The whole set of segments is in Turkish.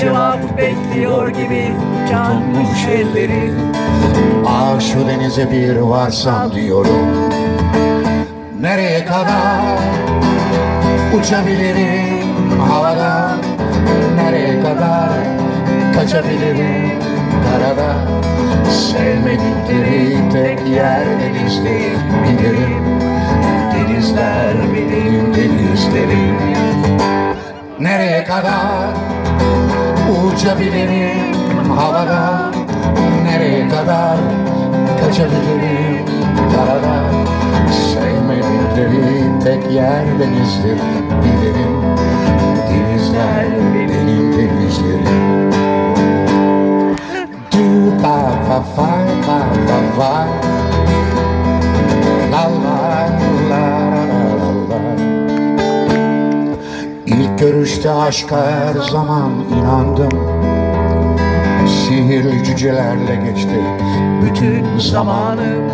cevap bekliyor gibi Canmış elleri. Ah şu denize bir varsam diyorum. Nereye kadar uçabilirim havada? Nereye kadar kaçabilirim karada? Sevmedikleri tek yer denizdir bilirim. Denizler benim denizlerim Nereye kadar uçabilirim havada Nereye kadar kaçabilirim? Karada Sevmedikleri tek yer denizdir. Bilirim Denizler benim denizlerim. Fa fa fa fa İlk görüşte aşka her zaman inandım. Sihirli cücelerle geçti bütün zamanım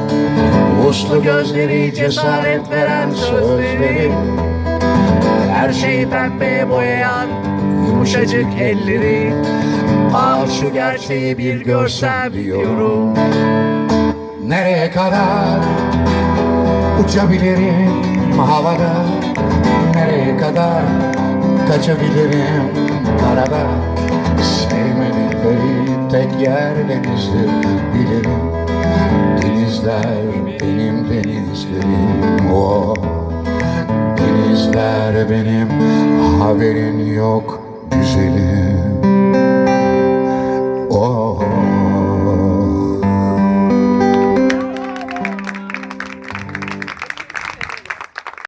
Uslu gözleri cesaret veren sözleri. Her şeyi pembeye boyayan Yumuşacık elleri. Ah şu gerçeği bir görsem diyorum. Nereye kadar uçabilirim havada? Nereye kadar kaçabilirim. Karada Sevmedikleri tek yer denizdir bilirim Denizler benim denizlerim. Oh. Denizler benim. Haberin yok güzelim